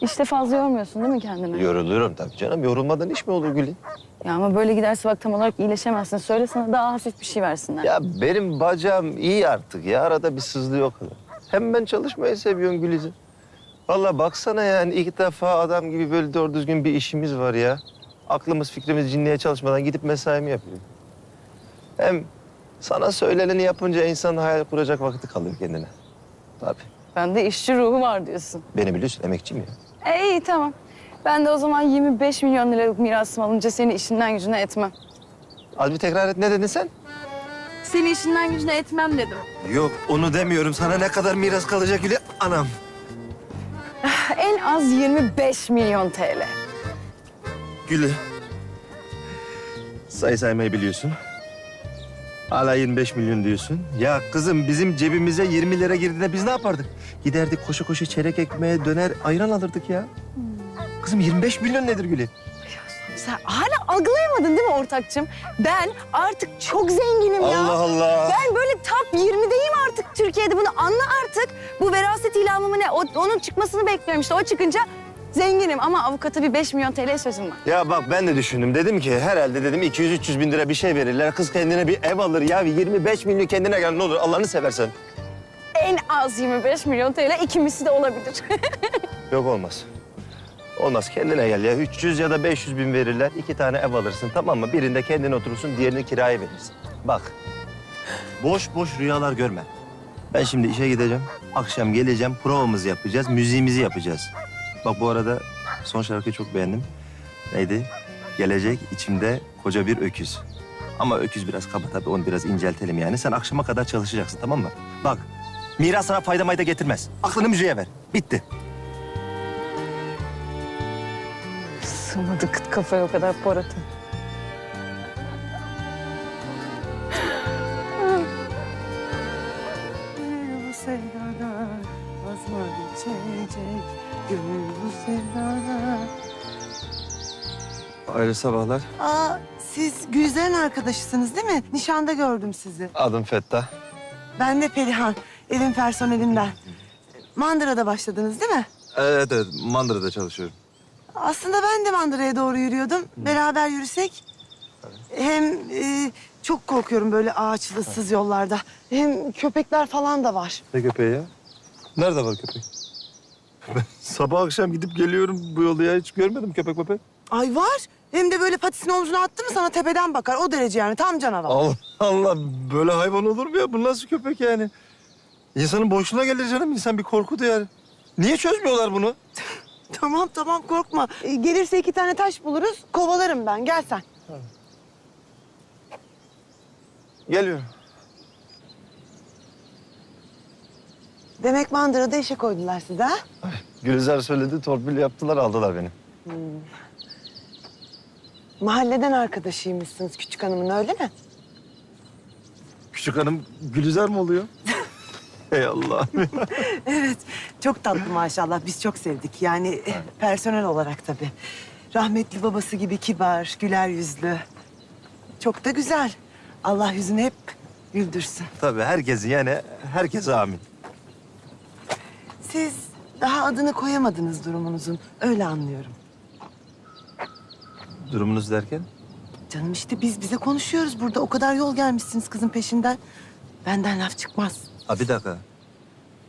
İşte fazla yormuyorsun değil mi kendini? Yoruluyorum tabii canım. Yorulmadan iş mi olur Gül'ün? Ya ama böyle giderse bak tam olarak iyileşemezsin. Söyle sana daha hafif bir şey versinler. Ya benim bacağım iyi artık ya. Arada bir sızlıyor o kadar. Hem ben çalışmayı seviyorum Güliz'im. Vallahi baksana yani ilk defa adam gibi böyle doğru düzgün bir işimiz var ya. Aklımız fikrimiz cinliğe çalışmadan gidip mesaimi yapıyorum. Hem sana söyleneni yapınca insan hayal kuracak vakti kalıyor kendine. Tabii. Bende işçi ruhu var diyorsun. Beni biliyorsun emekçiyim ya. E iyi tamam. Ben de o zaman 25 milyon liralık mirasım alınca seni işinden gücüne etmem. Az bir tekrar et ne dedin sen? Seni işinden gücüne etmem dedim. Yok onu demiyorum. Sana ne kadar miras kalacak Gül'ü? Anam. En az 25 milyon TL. Gülü. Sayı saymayı biliyorsun. Hala 25 milyon diyorsun. Ya kızım bizim cebimize 20 lira girdiğinde biz ne yapardık? Giderdik koşu koşu çeyrek ekmeğe döner ayran alırdık ya. Kızım 25 milyon nedir Gülü? Sen hala algılayamadın değil mi ortakçım? Ben artık çok zenginim ya. Allah Allah. Ben böyle top 20'deyim artık Türkiye'de. Bunu anla artık. Bu veraset ilamı mı ne? O, onun çıkmasını bekliyorum işte. O çıkınca zenginim ama avukata bir 5 milyon TL sözüm var. Ya bak ben de düşündüm. Dedim ki herhalde dedim 200-300 bin lira bir şey verirler. Kız kendine bir ev alır ya. 25 milyon kendine gel ne olur Allah'ını seversen. En az 25 milyon TL ikimisi de olabilir. Yok olmaz. Olmaz kendine gel ya. 300 ya da 500 bin verirler. iki tane ev alırsın tamam mı? Birinde kendin oturursun, diğerini kiraya verirsin. Bak, boş boş rüyalar görme. Ben şimdi işe gideceğim. Akşam geleceğim, provamızı yapacağız, müziğimizi yapacağız. Bak bu arada son şarkıyı çok beğendim. Neydi? Gelecek içimde koca bir öküz. Ama öküz biraz kaba tabii, onu biraz inceltelim yani. Sen akşama kadar çalışacaksın tamam mı? Bak, miras sana fayda mayda getirmez. Aklını müziğe ver. Bitti. Sığmadı kıt kafaya o kadar poratım. Bu sevdada vazgeçecek Gönül bu Hayırlı sabahlar. Aa siz Gülizar'ın arkadaşısınız değil mi? Nişanda gördüm sizi. Adım Fettah. Ben de Perihan, evin personelinden. Mandıra'da başladınız değil mi? Evet evet Mandıra'da çalışıyorum. Aslında ben de Mandıra'ya doğru yürüyordum. Beraber yürüsek. Hem e, çok korkuyorum böyle ağaçlı, ıssız yollarda. Hem köpekler falan da var. Ne köpeği ya? Nerede var köpek? Ben sabah akşam gidip geliyorum bu yolda ya. Hiç görmedim köpek köpek. Ay var. Hem de böyle patisini omzuna attı mı sana tepeden bakar. O derece yani tam canavar. Allah Allah böyle hayvan olur mu ya? Bu nasıl köpek yani? İnsanın boşluğuna gelir canım. İnsan bir korku duyar. Niye çözmüyorlar bunu? Tamam tamam korkma. Ee, gelirse iki tane taş buluruz. Kovalarım ben. Gel sen. Geliyorum. Demek mandırada işe koydular sizi ha? Gülizar söyledi, torpil yaptılar, aldılar beni. Mahalleden arkadaşıymışsınız küçük hanımın öyle mi? Küçük hanım Gülizar mı oluyor? Ey Allah. Evet. Çok tatlı maşallah. Biz çok sevdik. Yani eh, personel olarak tabii. Rahmetli babası gibi kibar, güler yüzlü. Çok da güzel. Allah yüzünü hep güldürsün. Tabii herkesin yani herkese amin. Siz daha adını koyamadınız durumunuzun. Öyle anlıyorum. Durumunuz derken? Canım işte biz bize konuşuyoruz burada. O kadar yol gelmişsiniz kızın peşinden. Benden laf çıkmaz. Ha bir dakika.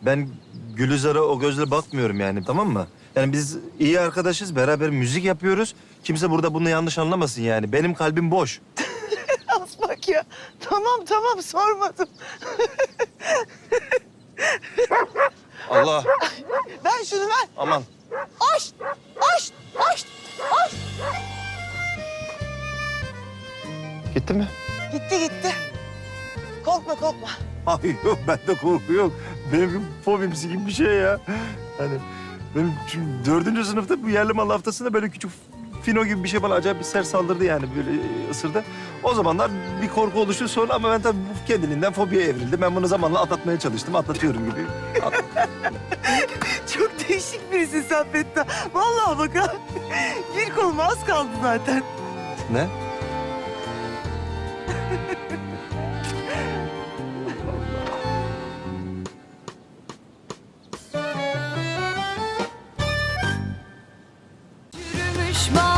Ben Gülizar'a o gözle bakmıyorum yani tamam mı? Yani biz iyi arkadaşız, beraber müzik yapıyoruz. Kimse burada bunu yanlış anlamasın yani. Benim kalbim boş. Az bak ya. Tamam tamam sormadım. Allah. Aman. Aç, aç, aç, aç. Gitti mi? Gitti gitti. Korkma korkma. Ay yok bende korku yok. Benim fobimsi gibi bir şey ya. Hani benim çünkü dördüncü sınıfta bu yerli mal haftasında böyle küçük fino gibi bir şey bana acayip bir ser saldırdı yani böyle ısırdı. O zamanlar bir korku oluştu sonra ama ben tabii bu kendiliğinden fobiye evrildi. Ben bunu zamanla atlatmaya çalıştım. Atlatıyorum gibi. At- değişik birisin sen Fettah. Vallahi bak ha. Bir kolum az kaldı zaten. Ne? Yürümüş mağara